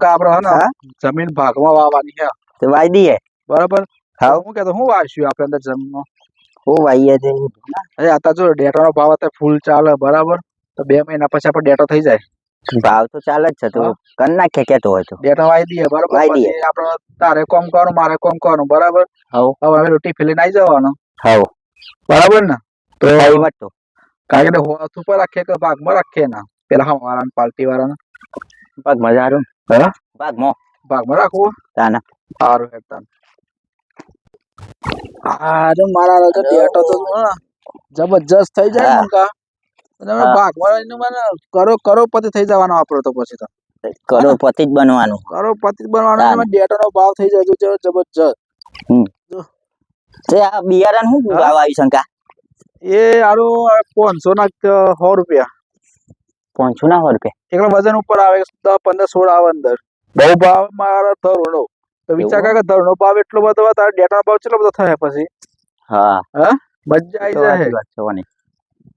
શંકા આપડે હે ને? હા? જમીન ભાગમાં વાવવાની હે. તો વાઈ દઈએ બરાબર? હા. હું કહેતો હું વાવશું આપણે અંદર જમીનમાં? હું વાઈએ છે અરે આતા જો ડેટાનો ભાવ અત્યારે ફૂલ ચાલે બરાબર? તો બે મહિના પછી આપણે ડેટો થઈ જાય. ભાવ તો ચાલે જ છે તો કર નાખે કેતો હોય તો. ડેટા વાવી દઈએ બરાબર? વાવી દઈએ. આપણે તારે કોમ કરવાનું મારે કોમ કરવાનું બરાબર? હવ. હવે રોટી ફેલીને આવી જવાનું. હા બરાબર ને? તો આવી વાત તો. કારણ કે હોથ ઉપર રાખે કે ભાગમાં રાખે ના? પેલા હા વાળાને પાર્ટી વાળાને ભાગમાં મજા હારું હા? પગ ભાગમાં રાખવું તાના સારું હેડતા હા તો મારા રગત ડેટો તો જબરજસ્ત થઈ જાય હા. ને કા અને હવે હા. ભાગમાં મને કરો કરોડપતિ થઈ જવાનો આપણો તો પછી તો કરોડપતિ જ બનવાનું કરોડપતિ જ બનવાનું તાન. અને ડેટો નો ભાવ થઈ જાય છે જબરજસ્ત તે આ બિયારણ શું ભાવ આવી શંકા એ આરો પાંચસો ના ક- સો રૂપિયા ના સો રૂપિયા એકલા વજન ઉપર આવે દસ પંદર સોળ આવે અંદર. બહુ ભાવ મારા ધરોનો તો વિચાર કર કે ધરોનો ભાવ એટલો બધો તારે ડેટા ભાવ કેટલો બધો થાય પછી? હા. મજા આવી જાય. વાત.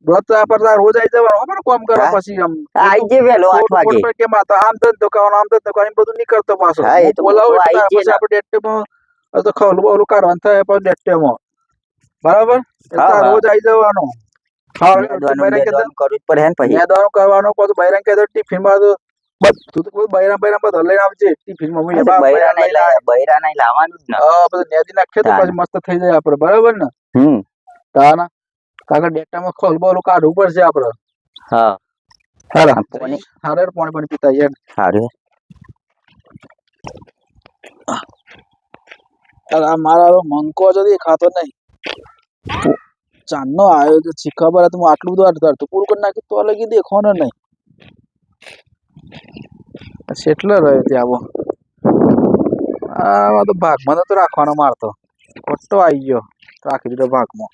રોજ આવી જવાનું. કોમ કરવા પછી આમ. આઈ જે વાગે. તો આમ ધંધો કરવાનો આમ ધંધો કરવાનો બધું નહીં પાછો. બોલાવું પછી આપણે ડેટેમાં તો ખોલું બોલું કાઢવાનું થાય પણ ડેટેમાં બરાબર. રોજ આવી જવાનું. બૈરાંગ કીધું, કરવું જ પડે ને પછી. મેદવાનું કરવાનું પછી બૈરાંગ કીધું ટિફિનમાં તો તો બધું લઈને આવજે બૈરા નહીં બૈરા નહીં લાવવાનું જ ને. હા બધું નેદી નાખીએ તો પછી મસ્ત થઈ જાય આપણે બરાબર ને? હમ. તાના. કે ડેટામાં ખોલ બોલું કાઢવું પડશે આપણે હા. હારા પાણી હારે પાણી પાણી પીતા યાર અરે આ મારા મંકો જ દેખાતો નહીં. ચાંદનો આવ્યો તો છી ખબર હતી હું આટલું બધું અડધા તો પૂરું કરી નાખી તો લગી ને નહીં. કેટલો રહ્યો ત્યાં આવો. આમાં તો ભાગમાં નતો રાખવાનો મારતો. ખોટો આવી ગયો. રાખી દીધો ભાગમાં.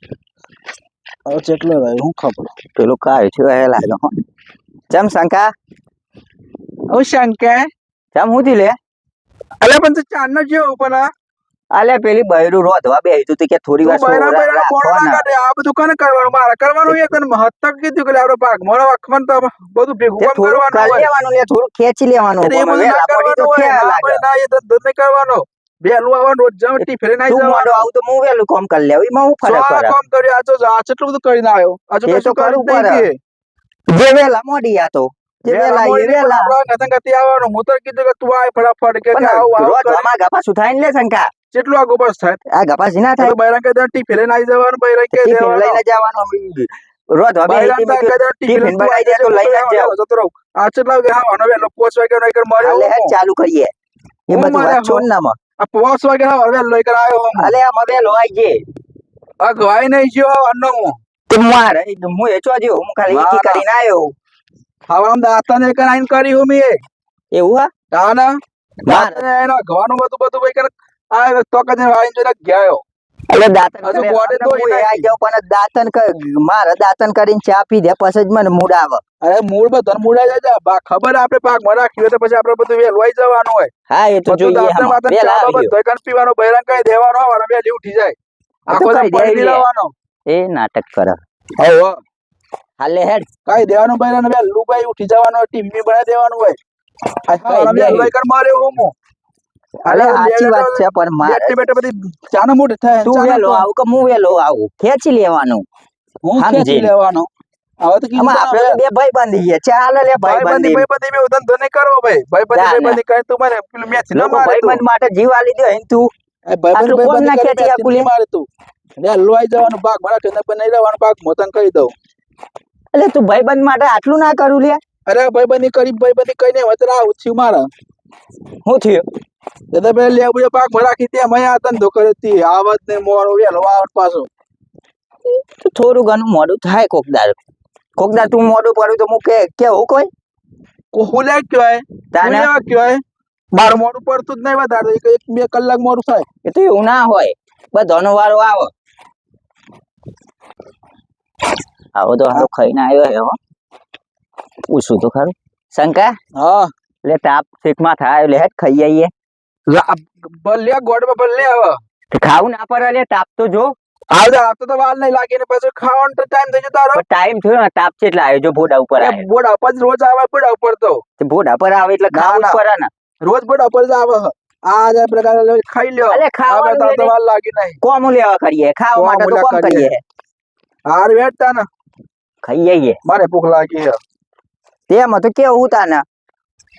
હવે ચેટલો રહ્યો હું ખબર. પેલું કાય છે એ લાગ્યો હો. ચમ શંકા? હવે શંકા? ચમ હું લે? અલે પણ તો ચાંદનો જેવો પણ આ. અલે પેલી બૈરું રોધવા બે તું કે થોડી વાર ના ને. આ બધું કોને કરવાનું મારે કરવાનું એ તને મહત્તક કીધું કે આપણે ભાગમાં રાખવાનું તો બધું ભેગું કરવાનું કરી. લેવાનું લે થોડું ખેંચી લેવાનું એ બધું ના વેલા કરવાનું. ના ના, એ તો નહીં કરવાનો. વહેલું આવવાનું, રોજ જાવ, ટિફિને નાઈ તું મોડો. આવું તો હું વેલું કામ કરી લેવું એમાં હું ફરક પડે કામ કર્યું, આ જો આ કેટલું બધું કરીને આવ્યો. આ જો તો કશું કરવું પડે. જે વેલા મોડી આ તો વેલા વેલા આવવાનું. હું તો કીધું કે તું આય ફટાફટ કે આવું આવું રોજ કરી. અમાર ગપા સુથાઈ ને લે શંકા કેટલું આગો પાસ થાય આ ગપાસી ના થાય? બૈરાં કહી દેવાનું, લઈને નાઈ જવાનું, બૈરાં કે ટિફિન લઈને જવાનું રોજ હવે ટિફિને ટિફિન બનાવી દે તો લઈને જ જાવ જતો રહું. આ ચેટલા વાગે હા હવે લોકો પાંચ વાગે નઈ કર મારે હાલે ચાલુ કરીએ. એ બધું વાત છોડ ના માં આ પાંચ વાગે હા હવે લઈ કર આવ્યો હું. અલે આમ વેલો આઈ જે આ ગવાય નહીં જો અન્નો હું. તે મારે હું એચો જો હું ખાલી ના, કરીને આવ્યો હવામાં દાતા ને આઈને કરી હું મે એવું હા? ના ના એના ઘવાનું બધું બધું ભાઈ કરે. આ તો કદે વાળીને જોઈને ગયો. એટલે દાંતન કરે હું આઈ. પણ દાંતન મારે દાંતન કરીને ચા પી દે પછી જ મને મૂડ આવે અરે મૂળ બધા મૂળાઈ જાય બા ખબર આપણે પાક રાખી હોય તો પછી આપણે બધું વેલવાઈ જવાનું હોય હા એ તો જોઈએ વેલા આવી પીવાનો બૈરાંગ કઈ દેવાનો હોય અને વહેલી ઉઠી જાય આખો કઈ પડી દે લે. રહેવાનો ગયો. એ નાટક કરે હવ હાલે હેડ કઈ દેવાનું બૈરાંગ વહેલું ભાઈ ઉઠી જવાનું હોય ટીવી બનાવી દેવાનું હોય હા દે. વહેલું મારે હું હું. અરે સાચી વાત છે પણ મારે બેઠે બધી ચાનો મોટ થાય તું વેલો આવ કે હું વેલો આવ? ખેંચી લેવાનું. હું ખેંચી લેવાનો. હવે તો કીધું આપણે બે ભાઈ બાંધી ગયા ચાલે લે ભાઈ બાંધી ભાઈ બાંધી મેં ધંધો નહીં કરો ભાઈ. ભાઈ બાંધી ભાઈ બાંધી કહે તું મને પેલું મેચ ન મારે ભાઈ તું માટે જીવ આલી દે હે તું. એ ભાઈબંધી આટલું કોણ ભાઈબંધી ના ખેંચી આપું મારે તું. લે લોઈ જવાનું ભાગ મારા કે પર નહીં રહેવાનું ભાગ મોતન કહી દઉં. એટલે તું ભાઈ બંધ માટે આટલું ના કરું લે? અરે ભાઈ બંધી કરી ભાઈબંધી કઈ નહીં વતરા આવું થયું મારા. હું થયું? એટલે પેલા લે બધો ભાગમાં રાખી ત્યાં મેં આ ધંધો કર્યો આવત ને મોડો વેલો આવત પાછો. થોડું ઘણું મોડું થાય કોકદાર કોકદાર તું મોડું પડ્યું તો હું કે કેવું કોઈ? કોહુલે કહેવાય? તાને? કહેવાય? બાર મોડું પડતું જ નહીં વધારે એક એક બે કલાક મોડું થાય. એ તો એવું ના હોય. બધાનો વારો આવો. આવો તો હારો ખાઈને આવ્યો હે હો. પૂછું તો ખરું. શંકા? હા. એટલે તાપ શેકમાં થાય એટલે હેડ ખાઈ આવીએ લા- ભલે ગોડમાં ભલે હવે. ખાવું ના પડે લે તાપ તો જો. આવતો તો વાલ નહીં લાગે ને પછી ખાવાનો તો ટાઈમ થઈ જતો તારો. ટાઈમ થયો ને તાપ કેટલા આવ્યો જો ભોડા ઉપર એ આવ્યો. બોડા પર રોજ આવે બોડા ઉપર તો. ભોડા પર આવે એટલે ખાવું જ ને. રોજ બડા ઉપર જ આવે. આ જ આપણે ખાઈ લ્યો. અલે ખાવા તો વાલ લાગી નહીં. કોમ લેવા કરીએ. ખાવા માટે તો કોમ કરીએ. હાર વેઠતા ને. ખાઈએ છીએ. મારે ભૂખ લાગી છે તેમાં તો કેવું તાને.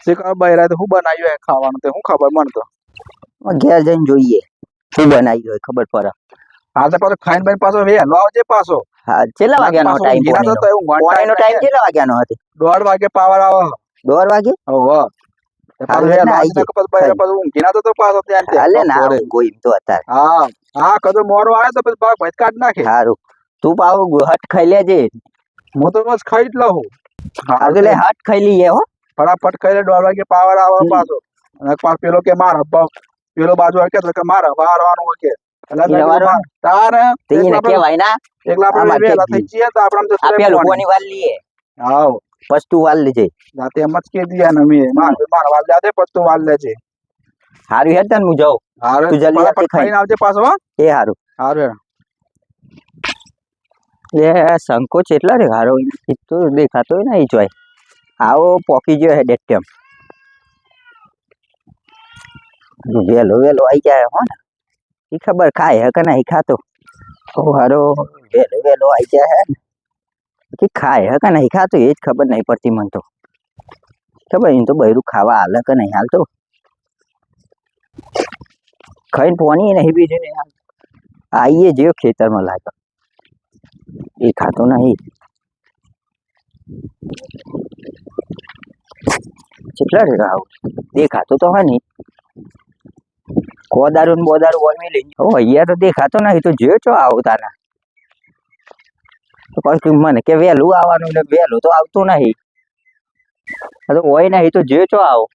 શીખર બૈરા તો હું બનાવ્યું ખાવાનું તે હું ખબર મને તો. ઘેર જઈને જોઈએ. શું બનાવી હોય ખબર પડે. હા તો પાછો ખાઈને બાઈને પાછો વહેલો આવજે પાછો. હા કેટલા વાગ્યાનો ટાઈમ પોણીનો? ટાઈમ કેટલા વાગ્યાનો હતો? દોઢ વાગે પાવર આવો. દોઢ વાગે? ઓહો. તો અત્યારે. હા હા કદો મોડો તો પછી ભાગ નાખે. સારું તું પાવ હટ ખાઈ લેજે. હું તો બસ ખાઈ જ લઉં. હારું તો લે હટ ખાઈ લઈએ હો. ફટાફટ ખાઈ લે દોઢ વાગે પાવર આવે પાછો. પેલો કે માર પેલો બાજુ વાળો કહેતો કે મારે વારવાનું કે. તારે તે એને એકલા આપણે- કેવાય ના એકલા આપણે માર્કેટ થઈ જઈએ તો આપણે આમ જતું આ રહે પેલું કોની વાર લઈએ હાવ પછી તું લેજે. જાતે એમ જ ને મેં માર માર વાલ જાતે વાલ લેજે. હારું હેડ તને હું જાઉં. હારે તું જલ્દી. ખાઈને આવજે પાછો એ હારું. હારે એ સંકોચ એટલા રે હારો. તો દેખાતો ને ઈ જોય. આવો પોકી ગયો હે ડેટેમ વેલો વેલો આઈ જાય હો ને. એ ખબર ખાય હે કે નહીં ખાતો? હારો, વેલો વેલો આઈ જાય હે. કે ખાય હે કે નહીં ખાતો? એ જ ખબર નહીં પડતી મને તો. ખબર એને તો બૈરું ખાવા હાલે કે નહીં હાલતો? ખાઈને પોની નહીં બીજું ને આઈએ જેવો ખેતરમાં લાગે એ ખાતો નહીં. કેટલા રેડા આવું? દેખાતો તો હોય નહીં કોદારું ને બોદારું વળવી લઈ ઓ, અહીંયા તો દેખાતો નહીં તો જો છો આવતાના? તો પછી મને કે વહેલું આવવાનું ને વહેલું તો આવતું નહીં. તો હોય નહીં, તો જો છો આવો.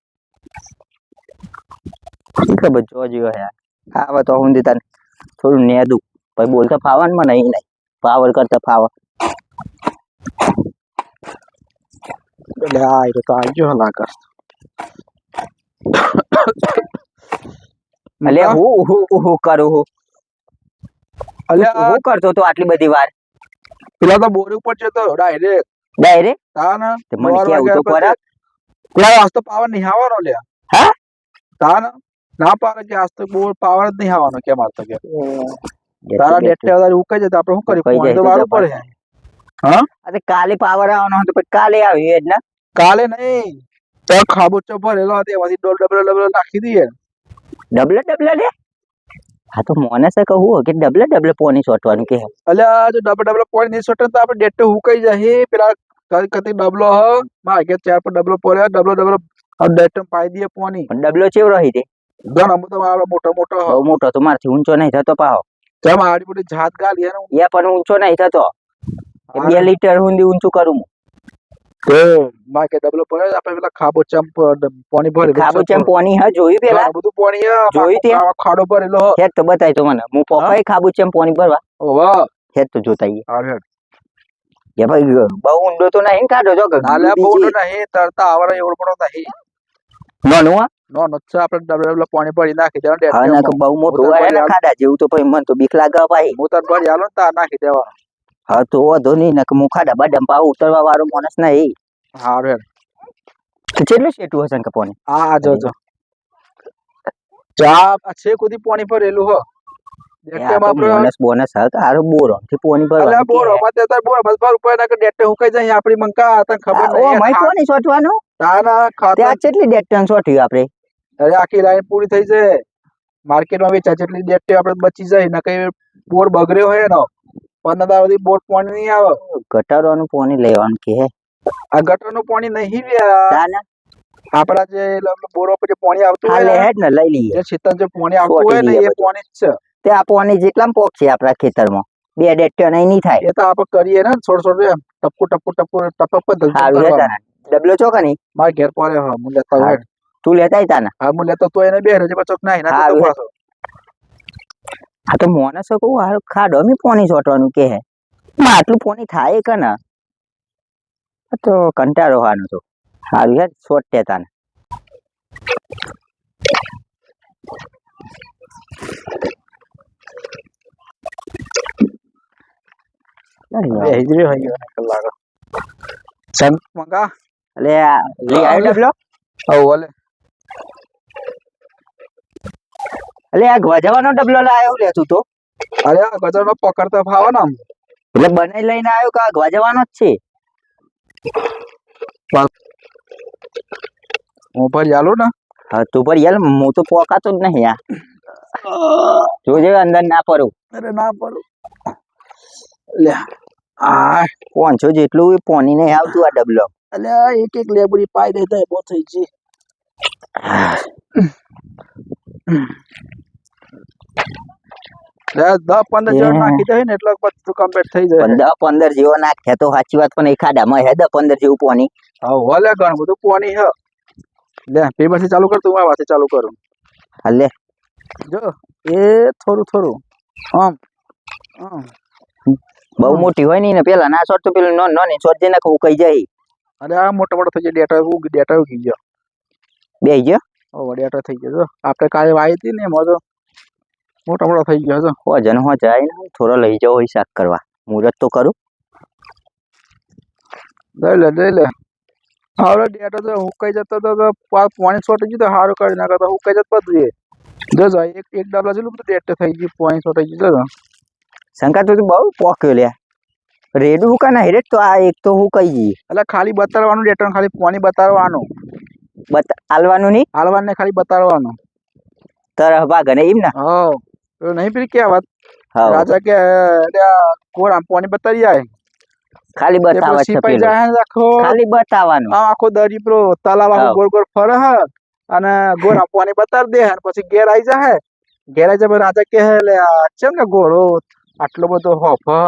ખબર જો જ્યો યાર આવે તો હું તને થોડું નેદું. પછી બોલતા ફાવાનું મને નહીં નહીં. પાવર કરતા ફાવા એટલે એ તો આવી ગયો લાગે એટલે હું? હું હું કરું હું? અલે હું કરતો તો આટલી બધી વાર? પેલા તો બોરી ઉપર છે તો ડાયરેક્ટ. ડાયરેક્ટ? હા ના તે મને કેવું તો ખરા? પેલા આસ્તો પાવર નહીં આવવાનો લે હા? તા ના ના પાડે કે આજ તો બહુ પાવર જ નહીં આવવાનો કેમ મારતો કે. તારા ડેટે વધારે ઉકાઈ જાય તો આપણે શું કરી ઉકાઈ તો વાળું પડે અરે કાલે પાવર આવવાનો હતો પછી કાલે આવી એટલે ને? કાલે નહીં. તો ખાબોચો ભરેલો હતો એમાંથી ડોલ ડબલ ડબલ નાખી દઈએ ડબલે ડબલે લે? હા તો મોને સે કહું કે ડબલે ડબલે પોની સોટવાનું કે. અલ્યા જો ડબલ ડબલે પોની નહીં સોટે તો આપણે ડેટ હુકાઈ જાય. પેલા કઈ કતી ડબલો હ મારે કે ચાર પર ડબલો પોરે ડબલો ડબલો ડેટ પાઈ દઈએ પોની પણ ડબલો ચેવ રહી દે ઘણ તો મારો મોટો મોટો હ. મોટો તો મારથી ઊંચો નહીં થતો પાહો. તો મારી બધી જાત ગાલી એ પણ ઊંચો નહીં થતો. બે લીટર સુધી ઊંચું કરું હું. તો મારે કે ડબલો પડ્યો આપણે પેલા ખાબોચા પાણી ભરેલું ખાબુ છે. ચેમ હા જોયું પેલા? બધું પાણી જોયું તે? ખાડો ભરેલો. હેડ તો બતાય તો મને હું? પપ્પાએ ખાબુ ચેમ પોની ભરવા? વાહ! હેડ તો જોતા આઈએ. અરે કે ભાઈ બહુ ઊંડો તો નહીં ને કાઢો જો કે બહુ નહીં. તરતા આવડે એવડો પણ નહીં. હા? નો નો છે. આપણે ડબલ ડબલ પાણી ભરી નાખી દેવાનું હા ના બહુ મોટું તો હોય ને ખાડા જેવું તો પછી મને તો બીક લાગે ભાઈ. હું તને ભરી ને તાર નાખી દેવાનું. હા તો વાંધો નહીં ને કે હું ખાડા બાડા ઉતરવા વાળો માણસ નહીં હા રે તો કેટલું શેઠું હશે ને કે આ આ જો જો. ચા છે કુદી પાણી ભરેલું હ. બોનસ બોનસ હા કે બોરો થી પોની પર ભરવા બોર અમાર તાર બોર પર ઉપર નાખે ડેટે હુકાઈ જાય આપણી મંકા તને ખબર ઓ નહીં માઈ પોની સોટવાનું? ખાતા ત્યાં કેટલી ડેટ સોટ્યું આપણે અરે આખી લાઈન પૂરી થઈ જાય. માર્કેટમાં વેચાય જેટલી ડેટ આપણે બચી જાય ને કઈ બોર બગડ્યો હોય ને દાડા સુધી પાણી નહીં આવે. ગટરોનું પાણી લેવાનું કે હે? આ ગટરનું પાણી નહીં લ્યા આપડા જે બોરો પર જે પાણી આવતું હોય લે ને, હેડ ને લઈ લઈએ. જે શીતળ જે પાણી આવતું હોય ને એ પાણી જ છે. તે આ પાણી જેટલા પોક છે આપડા ખેતરમાં. બે ડેટ્યો નહીં થાય. એ તો આપણે કરીએ ને છોડ છોડ ટપકુ ટપકુ ટપકુ ટપક પર સારું ડબલો છો નહીં? મારા ઘેર પડે હા હું લેતા હોય તું લેતા તાના. હા હું લેતો તો એને બે હજાર પચાસ ના તો પાછો. આ તો મોને કહું હાલ ખાડો મી પોની સોટવાનું કે હે? આટલું પોની થાય કે ના? તો કંટાળો હાનું તો. સારું યાર હોય ગયો ને મંગા આ આવ્યો ડબલો હવ ઓલે. એટલે આ ગવાજવાનો ડબલો લાયો લે તું તો. અરે આ ગજરનો પકડતા ફાવો ને આમ. એટલે બનાવી લઈને આવ્યો કે આ ગવાજવાનો જ છે? હું પર ચાલું ને. હા તું પર યાર હું તો પોકાતો જ નહીં યાર. જોજે અંદર ના પડું. અરે ના પડું. લે આ પાંચસો જેટલું પોની નહીં આવતું આ ડબલો. એટલે આ એક એક લેબરી પાઈ દેતા બહુ થઈ ગઈ દસ પંદર જણ નાખી દે ને એટલે બધું કમ્પ્લીટ થઈ જાય. પંદર પંદર જેવો નાખ્યા તો સાચી વાત પણ એ ખાડામાં હે દસ પંદર જેવું પોની. હા ભલે ઘણું બધું પોની હે. લે પે પછી ચાલુ કર તું મારા ચાલુ કરું. હાલે જો એ થોડું થોડું. આમ બહુ મોટી હોય નહીં ને પેલા ના શોર્ટ તો પેલું નો નો શોર્ટ જઈને કહું કઈ જાય અરે આ મોટો મોટો થઈ જાય ડેટા ઉગ ડેટા ઉગી ગયો. બે ગયો? ઓ ડેટા થઈ ગયો જો. આપણે કાલે વાવી હતી ને તો મોટો મોટો થઈ ગયો છે. વજન હો જાય ને થોડો લઈ જાઓ હોય શાક કરવા. મુહૂર્ત તો કરું. લઈ લે લઈ લે. હવે ડેટો તો કઈ જતો તો પોઈન્ટ છોટી ગયું તો સારું કરી નાખે તો કઈ જતો બધું એ જો જો એક એક ડાબલા જેટલું બધું ડેટ થઈ ગયું પાણી છોટાઈ ગયું. જો શંકા તો બહુ પોક્યો લ્યા. રેડું હું ના હેરેટ તો આ એક તો હું કઈ જઈએ એટલે ખાલી બતાડવાનું ડેટા ખાલી પોની બતાવવાનું બતા હાલવાનું નહીં? હાલવાને ખાલી બતાડવાનું. તરહ ભાગ ને એમ ને? હા નહીં પેલી કહેવત હા. રાજા કે કોર આમ પાણી બતાડી જાય ખાલી તે પેલો બતાવે છે સિપાઈ જાય ને આખો. ખાલી બતાવવાનું. આમ આખો દરી પેલો તલાવ આખો હા. ગોળ ગોળ ફરે હે અને ગોળ આમ પાણી બતાડી દે અને પછી ઘેર આવી જાય ઘેર આવી જાય રાજા કે એટલે આ ચેમ કે ઘોડો આટલો બધો હોફ હ?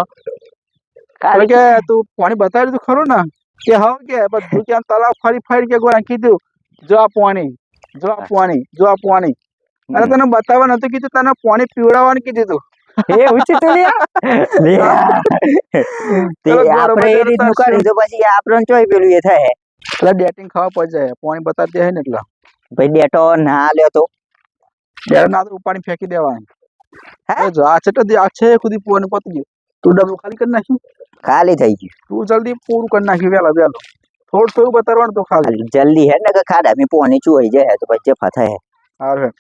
ખાલી કે તું પાણી બતાવી તું ખરું ને. કે હવે કે બધું કે તલાવ ફરી ફરી કે ગોળા કીધું. જો આ પાણી જો આ પાણી જો આ પાણી. અને તને બતાવવા નતું કીધું તને પાણી પીવડાવવાનું કીધું તું. એ ઉચિત. તે આપણે એ રીતનું. કરી તો પછી આપણને ચોય પેલું એ થાય. એટલે ડેટિંગ ખાવા પડી જાય પાણી બતાવતી હે ને એટલે. ભાઈ ડેટો ના લ્યો તો. ડેટો ના તો ઉપાડી ફેંકી દેવાનું. હે? જો આ છે તો આ છે ખુદી પોણી પતી ગયું. તું ડબલું ખાલી કરી નાખ્યું? ખાલી થઈ ગયું. તું જલ્દી પૂરું કરી નાખ્યું વેલા વેલો. થોડું થોડું બતાવવાનું તો ખાલી. ખાલી જલ્દી હે ને કે ખાડા મેં પોની ચુઈ જાય તો પછી ફથાય હારું હે.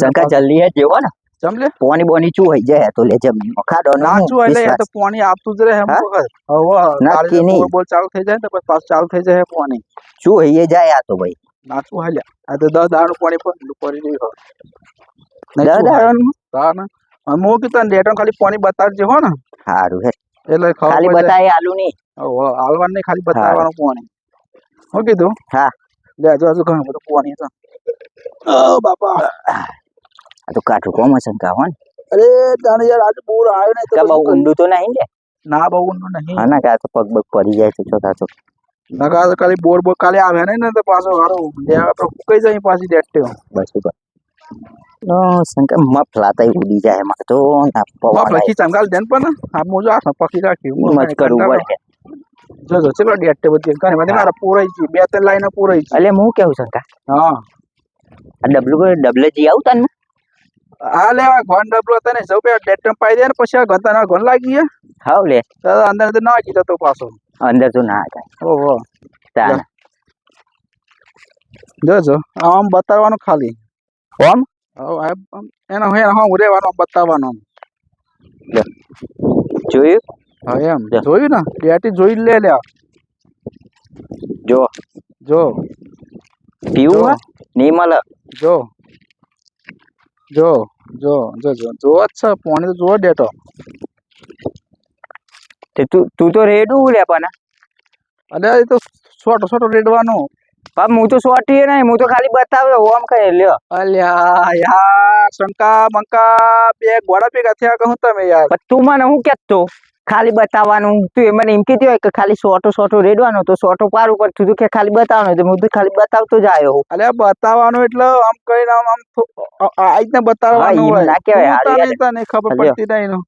શંકા જલ્દી હે જેવો ને? સમજે પોની બોની ચુઈ જાય તો લે જમ ખાડો ના ચૂ એટલે તો પાણી આપતું જ રહે હમ હવે નક્કી નહીં. બોલ ચાલુ થઈ જાય ને તો બસ પાછું ચાલુ થઈ જાય પાણી. ચૂ એ જાય આ તો ભાઈ. નાચું હાલ્યા. આ તો દસ દાડનું પાણી પણ પડી રહ્યું હોય. દસ? દાડાનું? તાર ને. હું કીધું તને ખાલી પાણી બતાવજે હો ને. સારું હે. એટલે ખાલી બતાય આલુ નહીં. હવે હાલવાનું નહીં ખાલી બતાવવાનું પોણી. હું કીધું? હા. લે હજુ હજુ ઘણું બધું પોની ઓ બાપા. આ તો કાઠું કોમ હશે હો ને અરે તને યાર આજે બોર આવ્યો ને તો બહુ ઊંડું તો નહીં ને? ના બહુ ઊંડું નહીં. હા ના કા આ તો પગ બગ પડી જાય છે ચોથા તો. નકા તો ખાલી બોર બોર કાલે આવે નહીં ને તો પાછો હારો. લે આપણે કઈ જાય પાછી ડેટ્યો બસ ઉપર નો શંકા મફલાતા ઉડી જાય એમાં તો ના પવા પવાય લખી ચમકાલ દેન પણ આ મોજો હાથમાં પકડી રાખ્યું મત કરું પડે જો જો ચલો ડેટ્યો બધી. કાને બધી મારા પૂરાઈ ગઈ બે ત્રણ લાઈનો પૂરાઈ ગઈ. એટલે હું કેવું સંકા હા. આ ડબલું ડબલે જી આવું તને આ લેવા ઘોન ડબલો સૌ પાઈ દે ને પછી આ ઘતા ઘોન લાગી ગયા. હાવ લે. તો અંદર ના નાખી તો પાછો. અંદર તો ના થાય. ઓહો તાન. જોજો આમ બતાવવાનું ખાલી. ઓમ એનો હે હા રેવાનો બતાવવાનો. જોયું? હા એમ. જોયું ને? બેટી જોઈ લે લે જો. જો. પીવું. નહીં મળે. જો. જો જો જો જો. જો જ છે પાણી તો જો ડેટો તે તું તું તો રેડું લે પણ. અરે એ તો છોટો છોટો રેડવાનો. પણ હું તો સોટી નહીં હું તો ખાલી બતાવ્યો ઓમ કઈ લ્યો. અલ્યા યાર શંકા બંકા બે ગોળા ભેગા થયા કહું તમે યાર? તું મને હું કેતો ખાલી બતાવવાનું તું એ મને એમ કીધું હોય કે ખાલી સોટો સોટો રેડવાનો તો સોટો પાર ઉપર તું કે ખાલી બતાવવાનું તો હું તો ખાલી બતાવતો જ આવ્યો અલે બતાવવાનું એટલે આમ કઈ આમ આમ આ રીતના બતાવવાનું હોય. ના કહેવાય, તને ખબર પડતી નહીં.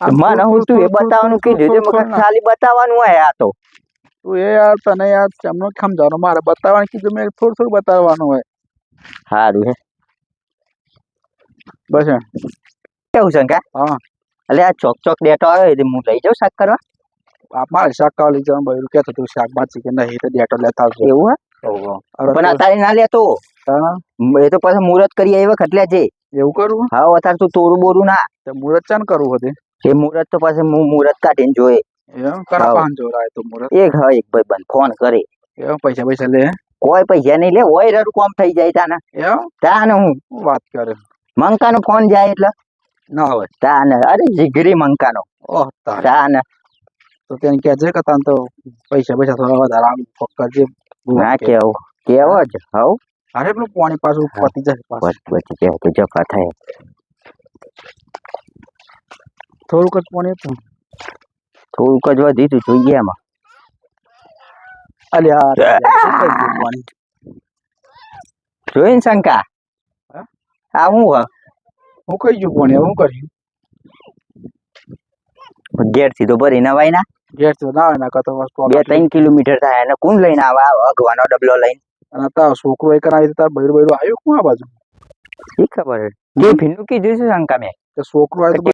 મને હું તું એ બતાવવાનું કીધું તો મને ખાલી બતાવવાનું હોય આ તો. તું એ યાર તને યાર એમનો સમજાવવાનું? મારે બતાવવાનું કીધું મેં થોડું થોડું બતાવવાનું હોય. સારું હે. બસ કેવું છે કા હા. એટલે આ ચોક ચોક ડેટો આવ્યો એટલે હું લઈ જાઉં શાક કરવા? આ શાક કરવા લઈ જવાનું બૈરું કહેતો તું શાક બાચી કે નહીં તો ડેટો લેતા આવજો. એવું હા? પણ અત્યારે ના લેતો. એ તો પાછા મુહૂર્ત કરી આવ્યા ખટલે છે એવું કરવું હા અત્યારે તું તોરું બોરું ના. તો મુહૂર્ત ચાન કરવું હતું એ મુહૂર્ત તો પાછા હું મુહૂર્ત કાઢીને જોયે. એમ? કરા હા. જોરાય તો મુહૂર્ત? એક હા એક ભાઈ બંધ ફોન કરે. એમ? પૈસા પૈસા લે? કોઈ પૈસા નહીં લે હોય રર કોમ થઈ જાય તાના. એમ? તાને હું. વાત કરે. મંકાનો ફોન જાય એટલે. ના હોય તાને અરે જીગરી મંકાનો ઓહ તાને. તો તેને કહે છે કે તને તો પૈસા પૈસા થોડા વધારે આમ કરજે ના કેવું. કેવો જ હવ. અરે પેલું પાણી પાછું. પતી જશે પાછું. બસ કેવું તો જફા થાય. થોડુંક જ પાણી હતું. થોડુંક જ વધી તું જોઈએ એમાં. અલ્યા પાણી? જોઈને શંકા? આ હું હ? હું કઈ ગયું પણ હું કર્યું ઘેરથી તો ભરી નવાય ના. ગેસથી ના ના કરતો વસ્તુ બે ત્રણ કિલોમીટર થાય અને કોણ લઈને આવે અગવાનો ડબલો લઈને? અને તાર છોકરો એક આવી તાર બૈરું બૈરું આવ્યું કોણ આ બાજુ? ઠીક ખબર? જે ભીનું કીધું છે શંકા મેં છોકરો આવ્યો